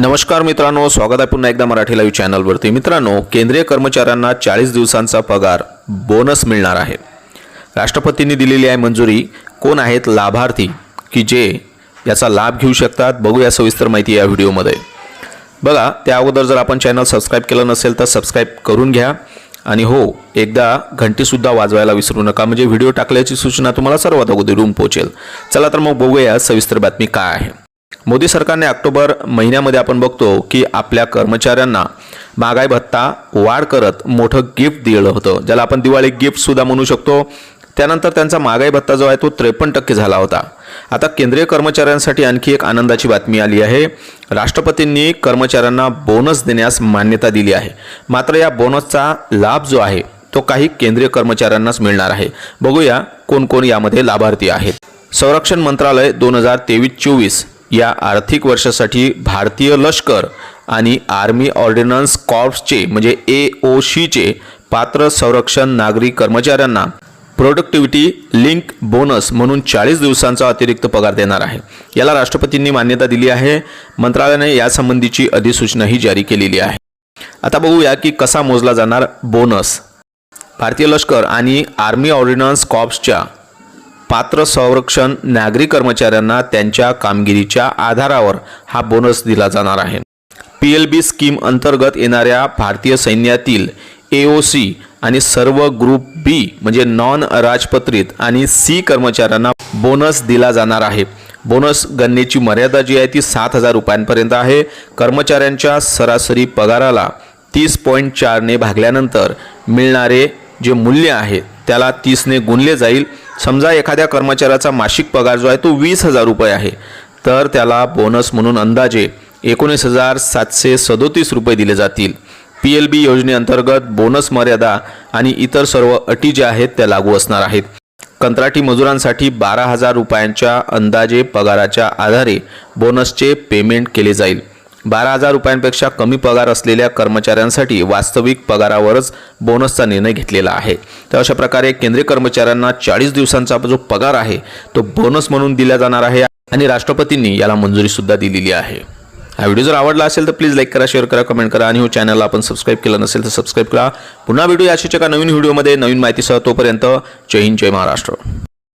नमस्कार मित्रांनो स्वागत आहे पुन्हा एकदा मराठी लाईव्ह चॅनलवरती मित्रांनो केंद्रीय कर्मचाऱ्यांना चाळीस दिवसांचा पगार बोनस मिळणार आहे. राष्ट्रपतींनी दिलेली आहे मंजुरी. कोण आहेत लाभार्थी? की जे याचा लाभ घेऊ शकतात? बघूया सविस्तर माहिती या व्हिडिओमध्ये. बघा त्या अगोदर जर आपण चॅनल सबस्क्राईब केलं नसेल तर सबस्क्राईब करून घ्या. आणि हो एकदा घंटीसुद्धा वाजवायला विसरू नका. म्हणजे व्हिडिओ टाकल्याची सूचना तुम्हाला सर्वात अगोदर येऊन पोहोचेल. चला तर मग बघूया सविस्तर बातमी काय आहे. मोदी सरकारने ऑक्टोबर महिन्यामध्ये आपण बघतो की आपल्या कर्मचाऱ्यांना महागाई भत्ता वाढ करत मोठं गिफ्ट दिलं होतं ज्याला आपण दिवाळी गिफ्टसुद्धा म्हणू शकतो. त्यानंतर त्यांचा महागाई भत्ता जो आहे तो त्रेपन्न टक्के झाला होता. आता केंद्रीय कर्मचाऱ्यांसाठी आणखी एक आनंदाची बातमी आली आहे. राष्ट्रपतींनी कर्मचाऱ्यांना बोनस देण्यास मान्यता दिली आहे. मात्र या बोनसचा लाभ जो आहे तो काही केंद्रीय कर्मचाऱ्यांनाच मिळणार आहे. बघूया कोण कोण यामध्ये लाभार्थी आहेत. संरक्षण मंत्रालय दोन हजार तेवीस चोवीस या आर्थिक वर्षासाठी भारतीय लष्कर आणि आर्मी ऑर्डिनन्स कॉर्प्सचे म्हणजे ए ओ शीचे पात्र संरक्षण नागरी कर्मचाऱ्यांना प्रोडक्टिव्हिटी लिंक बोनस म्हणून चाळीस दिवसांचा अतिरिक्त पगार देणार आहे. याला राष्ट्रपतींनी मान्यता दिली आहे. मंत्रालयाने यासंबंधीची अधिसूचनाही जारी केलेली आहे. आता बघूया की कसा मोजला जाणार बोनस भारतीय लष्कर आणि आर्मी ऑर्डिनन्स कॉर्प्सच्या पात्र संरक्षण नागरी कर्मचाऱ्यांना त्यांच्या कामगिरीच्या आधारावर हा बोनस दिला जाणार आहे. पी एल बी स्कीम अंतर्गत येणाऱ्या भारतीय सैन्यातील ए ओ सी आणि सर्व ग्रुप बी म्हणजे नॉन राजपत्रित आणि सी कर्मचाऱ्यांना बोनस दिला जाणार आहे. बोनस गणनेची मर्यादा जी आहे ती सात हजार रुपयांपर्यंत आहे. कर्मचाऱ्यांच्या सरासरी पगाराला तीस पॉईंट चारने भागल्यानंतर मिळणारे जे मूल्य आहे त्याला तीसने गुणले जाईल. समजा एखाद्या कर्मचाऱ्याचा मासिक पगार जो आहे तो वीस हजार रुपये आहे तर त्याला बोनस म्हणून अंदाजे एकोणीस हजार सातशे सदोतीस रुपये दिले जातील. पी एल बी योजनेअंतर्गत बोनस मर्यादा आणि इतर सर्व अटी ज्या आहेत त्या लागू असणार आहेत. कंत्राटी मजुरांसाठी बारा हजार रुपयांच्या अंदाजे पगाराच्या आधारे बोनसचे पेमेंट केले जाईल. बारा हजार रुपयांपेक्षा कमी पगार असलेल्या कर्मचाऱ्यांसाठी वास्तविक पगारावरच बोनसचा निर्णय घेतलेला आहे. तर अशा प्रकारे केंद्रीय कर्मचाऱ्यांना चाळीस दिवसांचा जो पगार आहे तो बोनस म्हणून दिला जाणार आहे आणि राष्ट्रपतींनी याला मंजुरीसुद्धा दिलेली आहे. हा व्हिडिओ जर आवडला असेल तर प्लीज लाईक करा शेअर करा कमेंट करा आणि हो चॅनलला आपण सबस्क्राईब केलं नसेल तर सबस्क्राईब करा. पुन्हा व्हिडिओ याशीच्या एका नवीन व्हिडिओमध्ये नवीन माहितीसह तोपर्यंत जय हिंद जय महाराष्ट्र.